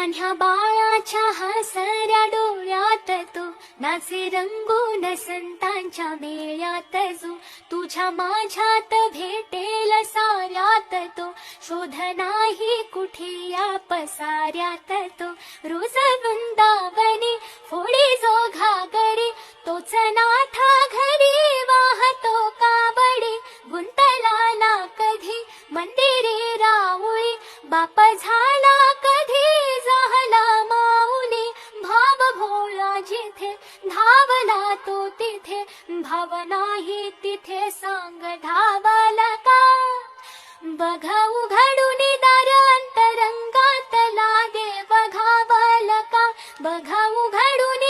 कान्ह्या बाळाच्या हसऱ्या डोळ्यात तो नाचे रंगून संतांच्या मेळ्यात जो तुझ्या माझ्यात भेटेल साऱ्यात तो. शोध नाही कुठे या पसाऱ्यात तो. रोज वृंदावने फोडी जो घागरे तोच नाथा घरी वाहतो काबडे गुंतला ना कधी मंदिरे रावळे बाप झाला जेथे धावला तो तिथे भावना ही तिथे सांग धावाला का? बघा उघडून दार अंतरंगातला दे बघा बालका बघा उघडून